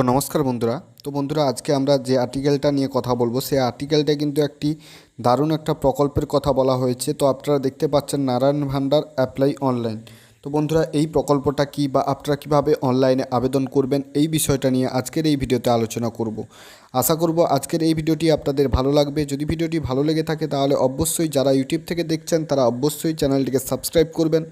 তো নমস্কার বন্ধুরা। তো বন্ধুরা, আজকে আমরা যে আর্টিকেলটা নিয়ে কথা বলব সেই আর্টিকেলটা কিন্তু একটি দারুণ একটা প্রকল্পের কথা বলা হয়েছে। তো আপনারা দেখতে পাচ্ছেন নারায়ণ ভান্ডার অ্যাপ্লাই অনলাইন তো বন্ধুরা, এই প্রকল্পটা কি বা আপনারা কীভাবে অনলাইনে আবেদন করবেন, এই বিষয়টা নিয়ে আজকের এই ভিডিওতে আলোচনা করব। আশা করব আজকের এই ভিডিওটি আপনাদের ভালো লাগবে। যদি ভিডিওটি ভালো লেগে থাকে, তাহলে অবশ্যই যারা ইউটিউব থেকে দেখছেন, তারা অবশ্যই চ্যানেলটিকে সাবস্ক্রাইব করবেন।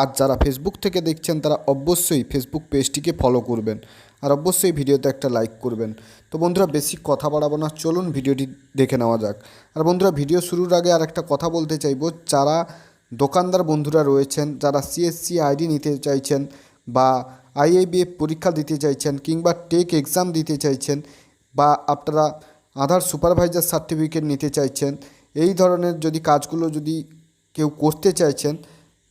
আর যারা ফেসবুক থেকে দেখছেন, তারা অবশ্যই ফেসবুক পেজটিকে ফলো করবেন। আর অবশ্যই ভিডিওতে একটা লাইক করবেন। তো বন্ধুরা, বেশি কথা বাড়াবো না, চলুন ভিডিওটি দেখে নেওয়া যাক। আর বন্ধুরা, ভিডিও শুরুর আগে আর একটা কথা বলতে চাইব, যারা দোকানদার বন্ধুরা রয়েছেন, যারা সিএসসি আইডি নিতে চাইছেন বা আইএবিএফ পরীক্ষা দিতে চাইছেন কিংবা টেক এক্সাম দিতে চাইছেন বা আপনারা আধার সুপারভাইজার সার্টিফিকেট নিতে চাইছেন, এই ধরনের যদি কাজগুলো যদি কেউ করতে চাইছেন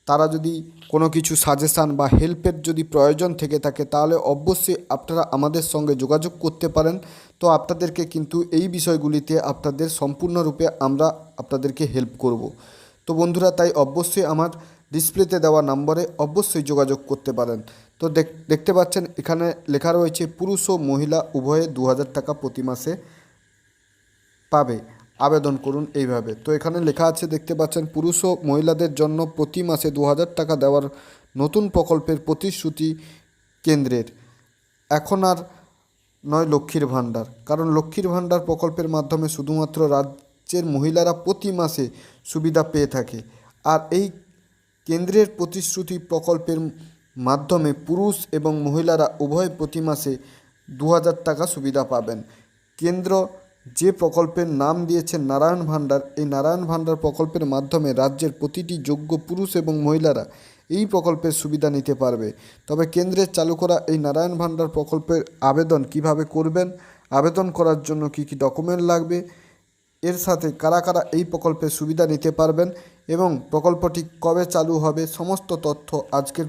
তারা যদি কোনো কিছু সাজেশান বা হেল্পের যদি প্রয়োজন থেকে থাকে, তাহলে অবশ্যই আপনারা আমাদের সঙ্গে যোগাযোগ করতে পারেন। তো আপনাদেরকে কিন্তু এই বিষয়গুলিতে আপনাদের সম্পূর্ণরূপে আমরা আপনাদেরকে হেল্প করব। তো বন্ধুরা, তাই অবশ্যই আমার ডিসপ্লেতে দেওয়া নম্বরে অবশ্যই যোগাযোগ করতে পারেন। তো দেখ- দেখতে পাচ্ছেন, এখানে লেখা রয়েছে, পুরুষ ও মহিলা উভয়ে দু হাজার টাকা প্রতি মাসে পাবে। আবেদন করুন এইভাবে। তো এখানে লেখা আছে, দেখতে পাচ্ছেন, পুরুষ ও মহিলাদের জন্য প্রতি মাসে দু হাজার টাকা দেওয়ার নতুন প্রকল্পের প্রতিশ্রুতি কেন্দ্রের। এখন আর নয় লক্ষ্মীর ভাণ্ডার। কারণ লক্ষ্মীর ভাণ্ডার প্রকল্পের মাধ্যমে শুধুমাত্র রাজ্যের মহিলারা প্রতি মাসে সুবিধা পেয়ে থাকে। আর এই কেন্দ্রের প্রতিশ্রুতি প্রকল্পের মাধ্যমে পুরুষ এবং মহিলারা উভয় প্রতি মাসে দু হাজার টাকা সুবিধা পাবেন। কেন্দ্র যে প্রকল্পের নাম দিয়েছে নারায়ণ ভাণ্ডার, এই নারায়ণ ভাণ্ডার প্রকল্পের মাধ্যমে রাজ্যের প্রতিটি যোগ্য পুরুষ এবং মহিলারা এই প্রকল্পের সুবিধা নিতে পারবে। তবে কেন্দ্রের চালু করা এই নারায়ণ ভাণ্ডার প্রকল্পের আবেদন কীভাবে করবেন, আবেদন করার জন্য কি কি ডকুমেন্ট লাগবে, এর সাথে কারা কারা এই প্রকল্পের সুবিধা নিতে পারবেন এবং প্রকল্পটি কবে চালু হবে, সমস্ত তথ্য আজকের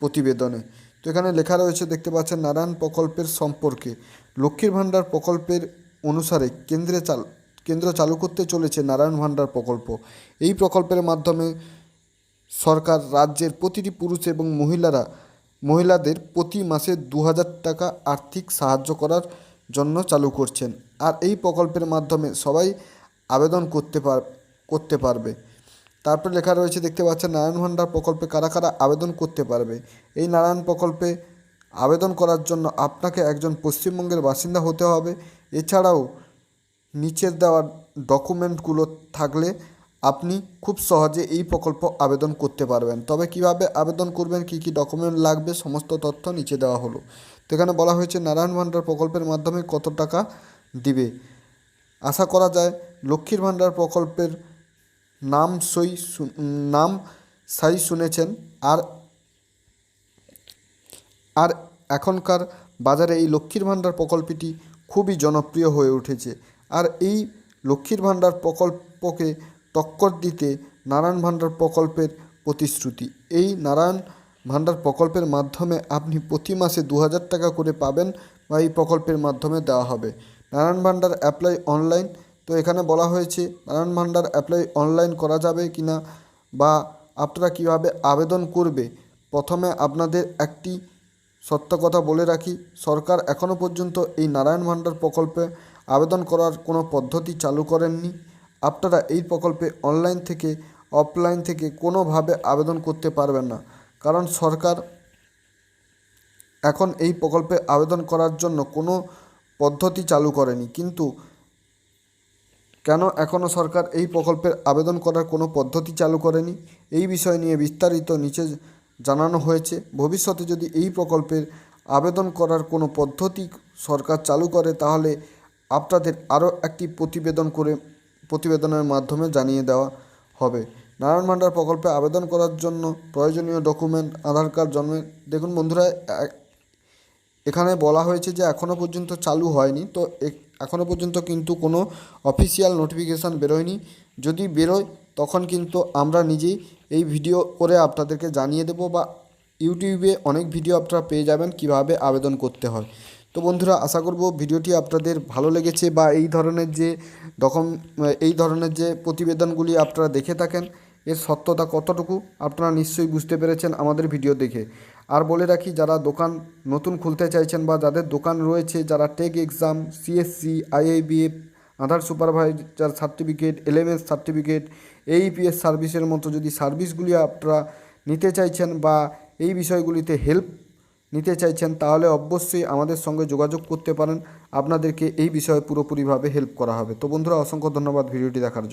প্রতিবেদনে। তো এখানে লেখা রয়েছে, দেখতে পাচ্ছেন নারায়ণ প্রকল্পের সম্পর্কে। লক্ষ্মীর ভাণ্ডার প্রকল্পের অনুসারে কেন্দ্রে চাল, কেন্দ্র চালু করতে চলেছে নারায়ণ ভাণ্ডার প্রকল্প। এই প্রকল্পের মাধ্যমে সরকার রাজ্যের প্রতিটি পুরুষ এবং মহিলারা, মহিলাদের প্রতি মাসে দু হাজার টাকা আর্থিক সাহায্য করার জন্য চালু করছেন। আর এই প্রকল্পের মাধ্যমে সবাই আবেদন করতে পার, করতে পারবে। তারপর লেখা রয়েছে, দেখতে পাচ্ছেন, নারায়ণ ভাণ্ডার প্রকল্পে কারা কারা আবেদন করতে পারবে? এই নারায়ণ প্রকল্পে আবেদন করার জন্য আপনাকে একজন পশ্চিমবঙ্গের বাসিন্দা হতে হবে। এছাড়াও নিচের দেওয়া ডকুমেন্টগুলো থাকলে আপনি খুব সহজে এই প্রকল্প আবেদন করতে পারবেন। তবে কীভাবে আবেদন করবেন, কি কি ডকুমেন্ট লাগবে, সমস্ত তথ্য নিচে দেওয়া হলো। তো এখানে বলা হয়েছে, নারায়ণ ভান্ডার প্রকল্পের মাধ্যমে কত টাকা দিবে? আশা করা যায়, লক্ষ্মীর ভান্ডার প্রকল্পের নাম সই নাম সাই শুনেছেন। আর আর এখনকার বাজারে এই লক্ষ্মীর ভান্ডার প্রকল্পটি খুবই জনপ্রিয় হয়ে উঠেছে। আর এই লক্ষ্মীর ভাণ্ডার প্রকল্পকে টক্কর দিতে নারায়ণ ভাণ্ডার প্রকল্পের প্রতিশ্রুতি। এই নারায়ণ ভাণ্ডার প্রকল্পের মাধ্যমে আপনি প্রতি মাসে দু হাজার টাকা করে পাবেন বা এই প্রকল্পের মাধ্যমে দেওয়া হবে। নারায়ণ ভাণ্ডার অ্যাপ্লাই অনলাইন। তো এখানে বলা হয়েছে, নারায়ণ ভাণ্ডার অ্যাপ্লাই অনলাইন করা যাবে কি না বা আপনারা কীভাবে আবেদন করবে? প্রথমে আপনাদের একটি সত্য কথা বলে রাখি, সরকার এখনও পর্যন্ত এই নারায়ণ ভাণ্ডার প্রকল্পে আবেদন করার কোনো পদ্ধতি চালু করেননি। আপনারা এই প্রকল্পে অনলাইন থেকে, অফলাইন থেকে কোনোভাবে আবেদন করতে পারবেন না। কারণ সরকার এখন এই প্রকল্পে আবেদন করার জন্য কোনো পদ্ধতি চালু করেনি। কিন্তু কেন এখনও সরকার এই প্রকল্পের আবেদন করার কোনো পদ্ধতি চালু করেনি? এই বিষয় নিয়ে বিস্তারিত নিচে জানানো হয়েছে, ভবিষ্যতে যদি এই প্রকল্পের আবেদন করার কোনো পদ্ধতি সরকার চালু করে, তাহলে আপনাদের আরও একটি প্রতিবেদন করে, প্রতিবেদনের মাধ্যমে জানিয়ে দেওয়া হবে। নারায়ণ ভাণ্ডার প্রকল্পে আবেদন করার জন্য প্রয়োজনীয় ডকুমেন্ট, আধার কার্ড জন্মের দেখুন বন্ধুরা এখানে বলা হয়েছে যে এখনও পর্যন্ত চালু হয়নি, তো এখনও পর্যন্ত কিন্তু কোনো অফিসিয়াল নোটিফিকেশান বেরোয়নি। যদি বেরোয়, তখন কিন্তু আমরা নিজেই এই ভিডিও করে আপনাদেরকে জানিয়ে দেবো বা ইউটিউবে অনেক ভিডিও আপনারা পেয়ে যাবেন কীভাবে আবেদন করতে হয়। তো বন্ধুরা, আশা করব ভিডিওটি আপনাদের ভালো লেগেছে বা এই ধরনের যে ডকম, এই ধরনের যে প্রতিবেদনগুলি আপনারা দেখে থাকেন, এর সত্যতা কতটুকু আপনারা নিশ্চয়ই বুঝতে পেরেছেন আমাদের ভিডিও দেখে। আর বলে রাখি, যারা দোকান নতুন খুলতে চাইছেন বা যাদের দোকান রয়েছে, যারা take exam, CSC IIBF Aadhaar supervisor certificate, LMS certificate AEPS সার্ভিসের মতো যদি সার্ভিসগুলি আপনারা নিতে চাইছেন বা এই বিষয়গুলিতে হেল্প নিতে চাইছেন, তাহলে অবশ্যই আমাদের সঙ্গে যোগাযোগ করতে পারেন। আপনাদেরকে এই বিষয়ে পুরোপুরিভাবে হেল্প করা হবে। তো বন্ধুরা, অসংখ্য ধন্যবাদ ভিডিওটি দেখার জন্য।